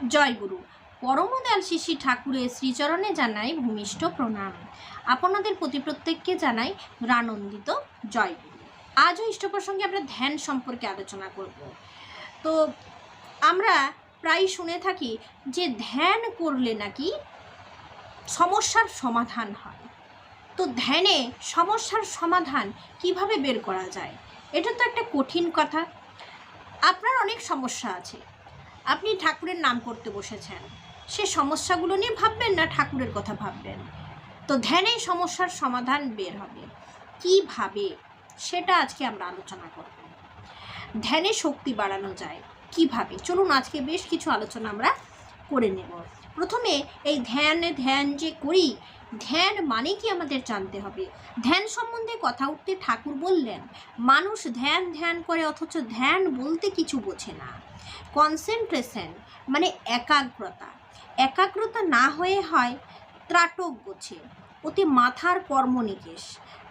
জয় গুরু পরমদয়াল শিশি ঠাকুরের শ্রীচরণে জানাই ভূমিষ্ঠ প্রণাম। আপনাদের প্রতি প্রত্যেককে জানাই রানন্দিত জয় গুরু আজও ইষ্ট প্রসঙ্গে আমরা ধ্যান সম্পর্কে আলোচনা করব। তো আমরা প্রায় শুনে থাকি যে ধ্যান করলে নাকি সমস্যার সমাধান হয়। তো ধ্যানে সমস্যার সমাধান কীভাবে বের করা যায়? এটা তো একটা কঠিন কথা। আপনার অনেক সমস্যা আছে। আপনি ঠাকুরের নাম করতে বসেছেন। সে সমস্যাগুলো নিয়ে ভাববেন না ঠাকুরের কথা ভাববেন। তো ধ্যানেই সমস্যার সমাধান বের হবে। কীভাবে সেটা আজকে আমরা আলোচনা করব। ধ্যানে শক্তি বাড়ানো যায়। কীভাবে চলুন আজকে বেশ কিছু আলোচনা আমরা করে নেব। প্রথমে এই ধ্যানে, ধ্যান যে করি, ধ্যান মানে কি আমাদের জানতে হবে। ধ্যান সম্বন্ধে কথা উঠতে ঠাকুর বললেন, মানুষ ধ্যান ধ্যান করে, অথচ ধ্যান বলতে কিছু বোঝে না। কনসেন্ট্রেশন মানে একাগ্রতা। একাগ্রতা না হয়ে হয় ত্রাটক গোছে ওতে মাথার কর্মনিকেশ।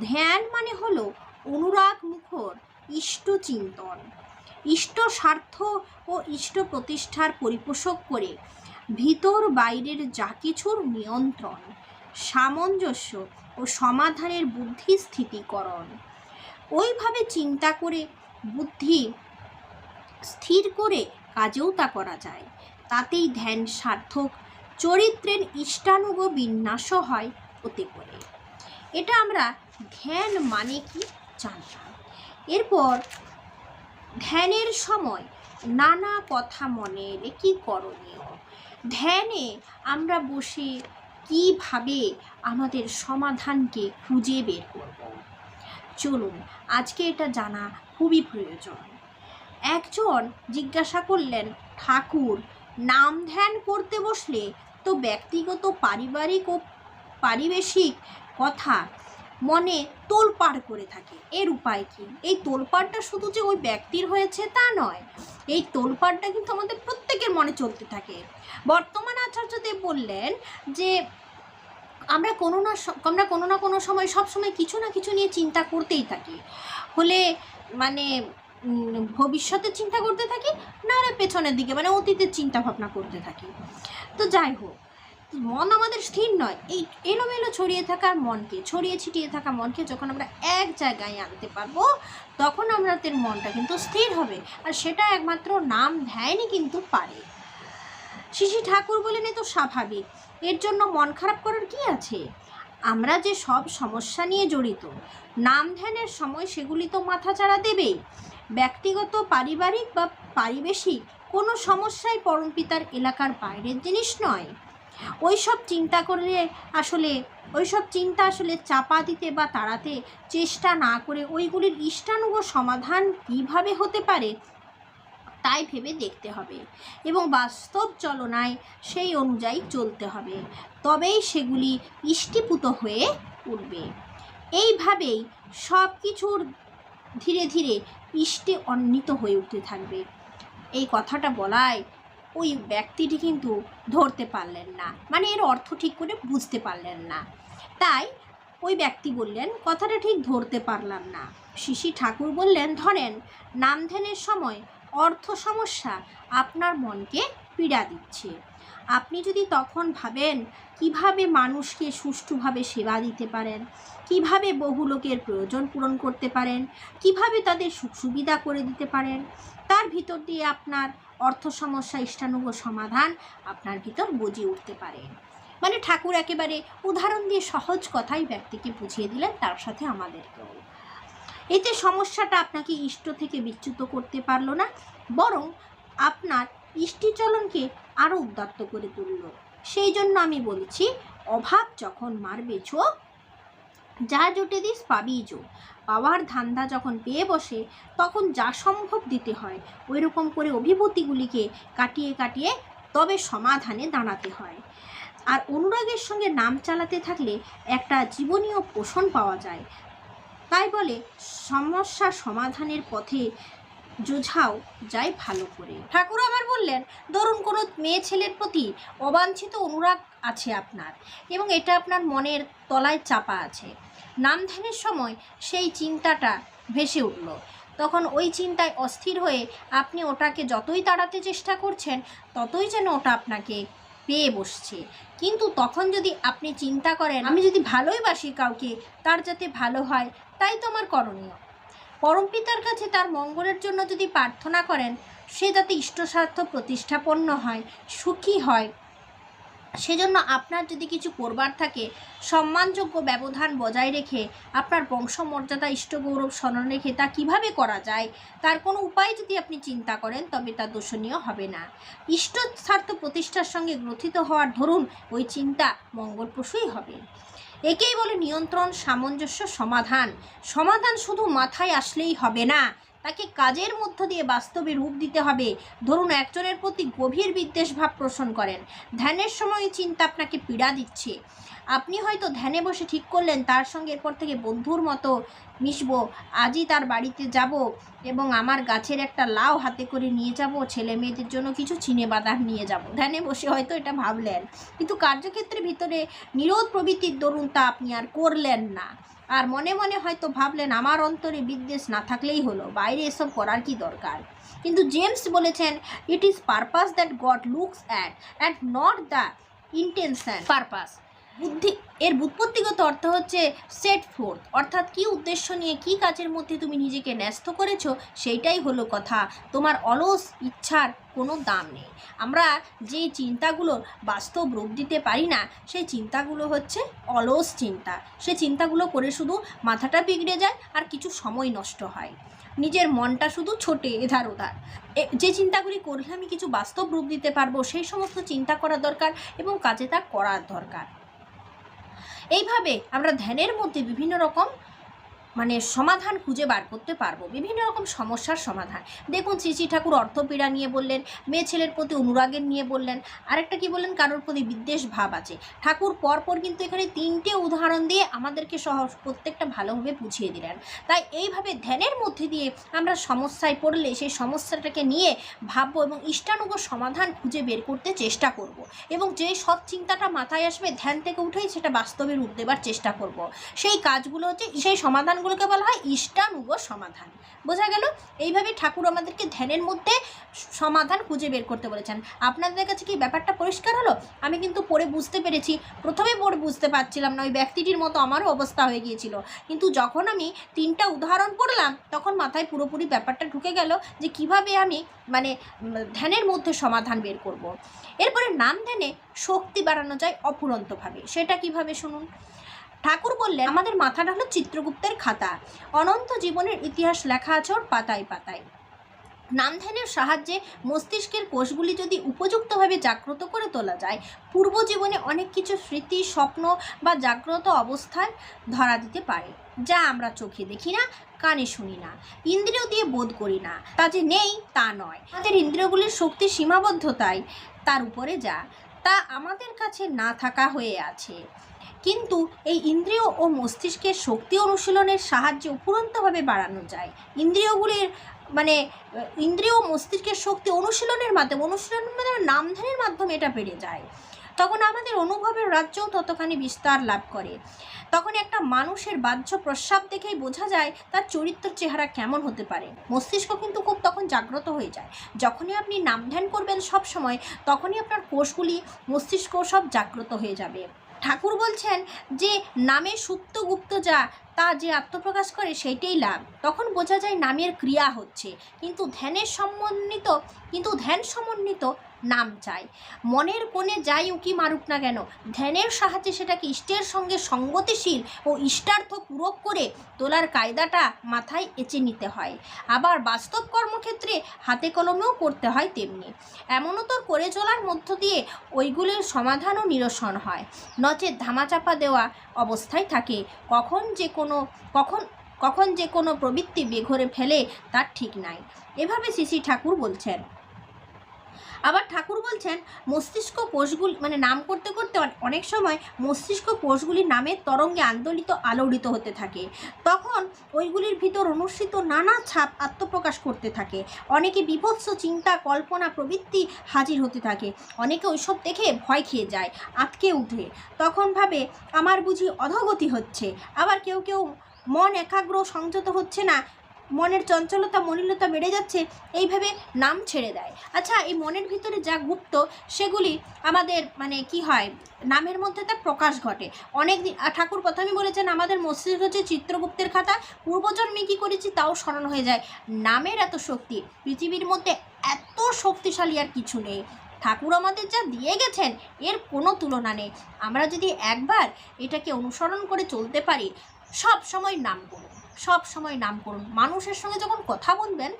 ধ্যান মানে হলো অনুরাগ মুখর ইষ্ট চিন্তন ইষ্ট স্বার্থ ও ইষ্ট প্রতিষ্ঠার পরিপোষক করে ভিতর বাইরের যা কিছুর নিয়ন্ত্রণ, সামঞ্জস্য ও সমাধানের বুদ্ধি স্থিতিকরণ ওইভাবে চিন্তা করে বুদ্ধি স্থির করে কাজেও তা করা যায়। তাতেই ধ্যান সার্থক, চরিত্রের ইষ্টানুগ বিন্যাসও হয় ওতে করে। এটা আমরা ধ্যান মানে কি জানলাম এরপর ধ্যানের সময় নানা কথা মনে এলে কী করণীয়। ধ্যানে আমরা বসে কীভাবে আমাদের সমাধানকে খুঁজে বের করব? চলুন, আজকে এটা জানা খুবই প্রয়োজন। একজন জিজ্ঞাসা করলেন, ঠাকুর, নাম ধ্যান করতে বসলে তো ব্যক্তিগত পারিবারিক ও পারিবেশিক কথা মনে তোলপাড় করে থাকে। এর উপায় কি? এই তোলপাড়টা শুধু যে ওই ব্যক্তির হয়েছে তা নয়, এই তোলপাড়টা কিন্তু আমাদের প্রত্যেকের মনে চলতে থাকে। বর্তমান আচার্যদেব বললেন যে, আমরা কোনো না আমরা কোনো না কোনো সময় সব সময় কিছু না কিছু নিয়ে চিন্তা করতেই থাকি। হলে মানে ভবিষ্যতের চিন্তা করতে থাকি না হলে পেছনের দিকে মানে অতীতের চিন্তা ভাবনা করতে থাকি। তো যাই হোক, মন আমাদের স্থির নয়। এই এলোমেলো ছড়িয়ে থাকার মনকে, ছড়িয়ে ছিটিয়ে থাকা মনকে যখন আমরা এক জায়গায় আনতে পারব, তখন আমাদের মনটা কিন্তু স্থির হবে। আর সেটা একমাত্র নাম ধ্যানই কিন্তু পারে। শিশি ঠাকুর বলেন এ তো স্বাভাবিক। এর জন্য মন খারাপ করার কি আছে? আমরা যে সব সমস্যা নিয়ে জড়িত নাম ধ্যানের সময় সেগুলি তো মাথাচাড়া দেবেই। ব্যক্তিগত, পারিবারিক বা পারিবেশিক কোনো সমস্যাই পরমপিতার এলাকার বাইরের জিনিস নয়। ওই সব চিন্তা করলে আসলে ওই সব চিন্তা আসলে চাপা দিতে বা তাড়াতে চেষ্টা না করে ওইগুলির ইষ্টানুগ সমাধান কীভাবে হতে পারে তাই ভেবে দেখতে হবে এবং বাস্তব চলনায় সেই অনুযায়ী চলতে হবে। তবেই সেগুলি ইষ্টিপুত হয়ে উঠবে। এইভাবেই সব কিছুর ধীরে ধীরে ইষ্টে অন্বিত হয়ে উঠতে থাকবে। এই কথাটা বলায় ওই ব্যক্তিটি কিন্তু ধরতে পারলেন না। মানে এর অর্থ ঠিক করে বুঝতে পারলেন না। তাই ওই ব্যক্তি বললেন, কথাটা ঠিক ধরতে পারলাম না। শিশি ঠাকুর বললেন, ধরেন নাম ধ্যানের সময় অর্থ সমস্যা আপনার মনকে পীড়া দিচ্ছে। আপনি যদি তখন ভাবেন, কীভাবে মানুষকে সুষ্ঠুভাবে সেবা দিতে পারেন? কীভাবে বহু লোকের প্রয়োজন পূরণ করতে পারেন? কীভাবে তাদের সুখ সুবিধা করে দিতে পারেন? তার ভিতর দিয়ে আপনার অর্থ সমস্যা, ইষ্টানুগ সমাধান আপনার ভিতর বুঝে উঠতে পারে। মানে ঠাকুর একেবারে উদাহরণ দিয়ে সহজ কথাই ব্যক্তিকে বুঝিয়ে দিলেন, তার সাথে আমাদেরকেও। এতে সমস্যাটা আপনাকে ইষ্ট থেকে বিচ্যুত করতে পারল না, বরং আপনার ইষ্টিচলনকে আরও উদ্যত্ত করে তুলল। সেই জন্য আমি বলছি, অভাব যখন মারবে ছো যা জোটে দিস পাবিই জো। পাওয়ার ধান্দা যখন পেয়ে বসে, তখন যা সম্ভব দিতে হয়। ওই রকম করে অভিভূতিগুলিকে কাটিয়ে কাটিয়ে তবে সমাধানে দাঁড়াতে হয়। আর অনুরাগের সঙ্গে নাম চালাতে থাকলে একটা জীবনীয় পোষণ পাওয়া যায়। তাই বলে, সমস্যা সমাধানের পথে জোঝাও যায় ভালো করে। ঠাকুর আবার বললেন, ধরুন কোনো মেয়ে ছেলের প্রতি অবাঞ্ছিত অনুরাগ আছে আপনার এবং এটা আপনার মনের তলায় চাপা আছে। নাম ধ্যানের সময় সেই চিন্তাটা ভেসে উঠল। তখন ওই চিন্তায় অস্থির হয়ে আপনি ওটাকে যতই তাড়াতে চেষ্টা করছেন, ততই যেন ওটা আপনাকে পেয়ে বসছে। কিন্তু তখন যদি আপনি চিন্তা করেন, আমি যদি ভালোই বাসি কাউকে, তার যাতে ভালো হয় তাই তোমার করণীয়। পরমপিতার কাছে তার মঙ্গলের জন্য যদি প্রার্থনা করেন, সে যাতে ইষ্টস্বার্থ প্রতিষ্ঠাপন্ন হয়, সুখী হয়। সেজন্য আপনার যদি কিছু করবার থাকে, সম্মানযোগ্য ব্যবধান বজায় রেখে আপনার বংশমর্যাদা, ইষ্টগৌরব স্মরণ রেখে তা কীভাবে করা যায়, তার কোনো উপায় যদি আপনি চিন্তা করেন, তবে তা দোষণীয় হবে না। ইষ্ট স্বার্থ প্রতিষ্ঠার সঙ্গে গ্রথিত হওয়ার ধরুন, ওই চিন্তা মঙ্গলপ্রসূই হবে। একেই বলে নিয়ন্ত্রণ, সামঞ্জস্য, সমাধান। সমাধান শুধু মাথায় আসলেই হবে না তাকে কাজের মধ্য দিয়ে বাস্তবে রূপ দিতে হবে। ধরুন, একজনের প্রতি গভীর বিদ্বেষ ভাব পোষণ করেন। ধ্যানের সময় চিন্তা আপনাকে পীড়া দিচ্ছে। আপনি হয়তো ধ্যানে বসে ঠিক করলেন, তার সঙ্গে এরপর থেকে বন্ধুর মতো মিশবো, আজই তার বাড়িতে যাব এবং আমার গাছের একটা লাউ হাতে করে নিয়ে যাব, ছেলে মেয়েদের জন্য কিছু চিনে বাদাম নিয়ে যাব। ধ্যানে বসে হয়তো এটা ভাবলেন। কিন্তু কার্যক্ষেত্রের ভিতরে নিরোধ প্রবৃত্তির দরুন তা আপনি আর করলেন না। আর মনে মনে হয়তো ভাবলেন, আমার অন্তরে বিদ্বেষ না থাকলেই হলো, বাইরে এসব করার কি দরকার? কিন্তু জেমস বলেছেন it is purpose that God looks at at not the intention purpose বুদ্ধি, এর বুৎপত্তিগত অর্থ হচ্ছে সেট ফোর্থ অর্থাৎ কি উদ্দেশ্য নিয়ে কি কাজের মধ্যে তুমি নিজেকে ন্যস্ত করেছ সেইটাই হলো কথা। তোমার অলস ইচ্ছার কোনো দাম নেই। আমরা যে চিন্তাগুলোর বাস্তব রূপ দিতে পারি না, সেই চিন্তাগুলো হচ্ছে অলস চিন্তা। সে চিন্তাগুলো করে শুধু মাথাটা বিগড়ে যায় আর কিছু সময় নষ্ট হয়। নিজের মনটা শুধু ছোটে, এধার ওধার। যে চিন্তাগুলি করলে আমি কিছু বাস্তব রূপ দিতে পারব, সেই সমস্ত চিন্তা করা দরকার এবং কাজে তা করার দরকার। এইভাবে আমরা ধ্যানের মধ্যে বিভিন্ন রকম মানে সমাধান খুঁজে বার করতে পারব বিভিন্ন রকম সমস্যার সমাধান দেখুন, শ্রী শ্রী ঠাকুর অর্থপীড়া নিয়ে বললেন, মেয়ে ছেলের প্রতি অনুরাগের নিয়ে বললেন, আরেকটা কি বললেন, কারোর প্রতি বিদ্বেষ ভাব আছে ঠাকুর পরপর কিন্তু এখানে তিনটে উদাহরণ দিয়ে আমাদেরকে সহ প্রত্যেকটা ভালোভাবে বুঝিয়ে দিলেন তাই এইভাবে ধ্যানের মধ্যে দিয়ে আমরা সমস্যায় পড়লে সেই সমস্যাটাকে নিয়ে ভাববো এবং ইষ্টানুগ সমাধান খুঁজে বের করতে চেষ্টা করব। এবং যে সব চিন্তাটা মাথায় আসবে, ধ্যান থেকে উঠেই সেটা বাস্তবে রূপ দেবার চেষ্টা করব। সেই কাজগুলো হচ্ছে, সেই সমাধানগুলোকে বলা হয় ইষ্টানুগ সমাধান। বোঝা গেল? এইভাবে ঠাকুর আমাদেরকে ধ্যানের মধ্যে সমাধান খুঁজে বের করতে বলেছেন। আপনাদের কাছে কি ব্যাপারটা পরিষ্কার হলো? আমি কিন্তু পড়ে বুঝতে পেরেছি। প্রথমে পড়ে বুঝতে পারছিলাম না, ওই ব্যক্তিটির মতো আমারও অবস্থা হয়ে গিয়েছিল। কিন্তু যখন আমি তিনটা উদাহরণ পড়লাম, তখন মাথায় পুরোপুরি ব্যাপারটা ঢুকে গেল যে কীভাবে আমি মানে ধ্যানের মধ্যে সমাধান বের করব। এরপরে নাম ধ্যানে শক্তি বাড়ানো যায় অফুরন্তভাবে। সেটা কীভাবে শুনুন? ঠাকুর বললেন, আমাদের মাথাটা হলো চিত্রগুপ্তের খাতা। অনন্ত জীবনের ইতিহাস লেখা আছে ওর পাতায় পাতায়। নাম ধ্যানের সাহায্যে মস্তিষ্কের কোষগুলি যদি উপযুক্তভাবে জাগ্রত করে তোলা যায়, পূর্ব জীবনে অনেক কিছু স্মৃতি, স্বপ্ন বা জাগ্রত অবস্থায় ধরা দিতে পারে, যা আমরা চোখে দেখি না, কানে শুনি না, ইন্দ্রিয় দিয়ে বোধ করি না। তা যে নেই, তা নয়। আমাদের ইন্দ্রিয়গুলির শক্তি সীমাবদ্ধতায় তার উপরে যা। তা আমাদের কাছে না থাকা হয়ে আছে। কিন্তু এই ইন্দ্রিয় ও মস্তিষ্কের শক্তি অনুশীলনের সাহায্যে উপরন্তভাবে বাড়ানো যায়। ইন্দ্রিয়গুলির মানে ইন্দ্রিয় ও মস্তিষ্কের শক্তি অনুশীলনের মাধ্যমে অনুশীলনের মাধ্যমে নামধানের মাধ্যমে এটা বেড়ে যায়। তখন আমাদের অনুভবের রাজ্যও ততখানি বিস্তার লাভ করে। তখন একটা মানুষের বাহ্য প্রস্রাব দেখেই বোঝা যায় তার চরিত্র চেহারা কেমন হতে পারে। মস্তিষ্ক কিন্তু খুব তখন জাগ্রত হয়ে যায়। যখনই আপনি নাম ধ্যান করবেন সব সময় তখনই আপনার কোষগুলি, মস্তিষ্ক সব জাগ্রত হয়ে যাবে। ঠাকুর বলছেন যে, নামে সুপ্ত গুপ্ত যা, তা যে আত্মপ্রকাশ করে সেইটাই লাভ। তখন বোঝা যায় নামের ক্রিয়া হচ্ছে। কিন্তু ধ্যানের সমন্বিত কিন্তু ধ্যান সমন্বিত নাম চাই। মনের কোণে যাই উকি মারুক না কেন? ধ্যানের সাহায্যে সেটাকে ইষ্টের সঙ্গে সঙ্গতিশীল ও ইষ্টার্থ পূরক করে তোলার কায়দাটা মাথায় এঁচে নিতে হয়। আবার বাস্তব কর্মক্ষেত্রে হাতে কলমেও করতে হয় তেমনি। এমনতর করে চলার মধ্য দিয়ে ওইগুলির সমাধানও নিরসন হয়। নচেত ধামাচাপা দেওয়া অবস্থায় থাকে। কখন যে কোনো, কখন কখন যে কোনো প্রবৃত্তি বেঘরে ফেলে তার ঠিক নাই। এভাবে শ্রী ঠাকুর বলছেন। আবার ঠাকুর বলছেন, মস্তিষ্ক কোষগুলি মানে নাম করতে করতে অনেক সময় মস্তিষ্ক কোষগুলি নামের তরঙ্গে আন্দোলিত, আলোড়িত হতে থাকে। তখন ওইগুলির ভিতর অনুষ্ঠিত নানা ছাপ আত্মপ্রকাশ করতে থাকে। অনেকে বিভৎস চিন্তা, কল্পনা, প্রবৃত্তি হাজির হতে থাকে। অনেকে ওইসব দেখে ভয় খেয়ে যায় আটকে উঠে। তখন ভাবে, আমার বুঝি অধগতি হচ্ছে। আবার কেউ কেউ, মন একাগ্র, সংযত হচ্ছে না। মনের চঞ্চলতা, মলিনতা বেড়ে যাচ্ছে, এইভাবে নাম ছেড়ে দেয়। আচ্ছা এই মনের ভিতরে যা গুপ্ত, সেগুলি আমাদের মানে কি হয়, নামের মধ্যে তার প্রকাশ ঘটে। অনেক ঠাকুর প্রথমেই বলেছেন, আমাদের মস্তিষ্ক হচ্ছে চিত্রগুপ্তের খাতা। পূর্বজন্মে কী করেছি, তাও স্মরণ হয়ে যায়। নামের এত শক্তি, পৃথিবীর মধ্যে এত শক্তিশালী আর কিছু নেই। ঠাকুর আমাদের যা দিয়ে গেছেন, এর কোনো তুলনা নেই। আমরা যদি একবার এটাকে অনুসরণ করে চলতে পারি সব সময় নাম করুন, সব সময় নাম করুন। মানুষের সঙ্গে যখন কথা বলবেন,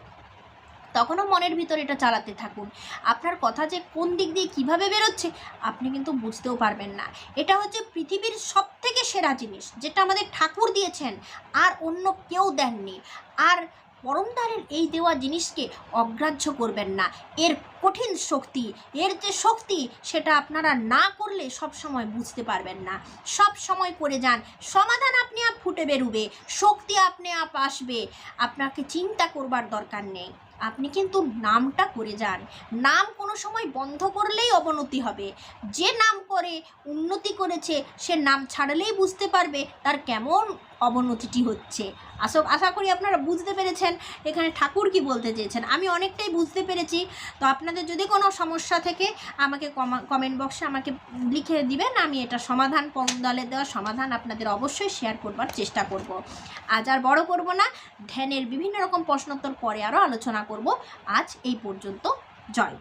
তখনও মনের ভিতর এটা চালাতে থাকুন। আপনার কথা যে কোন দিক দিয়ে কীভাবে বেরোচ্ছে, আপনি কিন্তু বুঝতেও পারবেন না। এটা হচ্ছে পৃথিবীর সব থেকে সেরা জিনিস, যেটা আমাদের ঠাকুর দিয়েছেন, আর অন্য কেউ দেননি। আর পরমদারের এই দেওয়া জিনিসকে অগ্রাহ্য করবেন না। এর কঠিন শক্তি, এর যে শক্তি, সেটা আপনারা না করলে সব সময় বুঝতে পারবেন না। সব সময় করে যান, সমাধান আপনি আপ ফুটে বেরুবে, শক্তি আপনি আপ আসবে। আপনাকে চিন্তা করবার দরকার নেই। আপনি কিন্তু নামটা করে যান। নাম কোনো সময় বন্ধ করলেই অবনতি হবে। যে নাম করে, উন্নতি করেছে, সে নাম ছাড়লেই বুঝতে পারবে তার কেমন অবনতিটি হচ্ছে। আশা আশা করি আপনারা বুঝতে পেরেছেন এখানে ঠাকুর কি বলতে চেয়েছেন। আমি অনেকটাই বুঝতে পেরেছি। তো আপনাদের যদি কোনো সমস্যা থেকে আমাকে কমেন্ট বক্সে আমাকে লিখে দিবেন, আমি এটা সমাধান দলের দেওয়া সমাধান আপনাদের অবশ্যই শেয়ার করবার চেষ্টা করব। আজ আর বড় করব না, ধ্যানের বিভিন্ন রকম প্রশ্নোত্তর পরে আরও আলোচনা করব। আজ এই পর্যন্ত, জয়।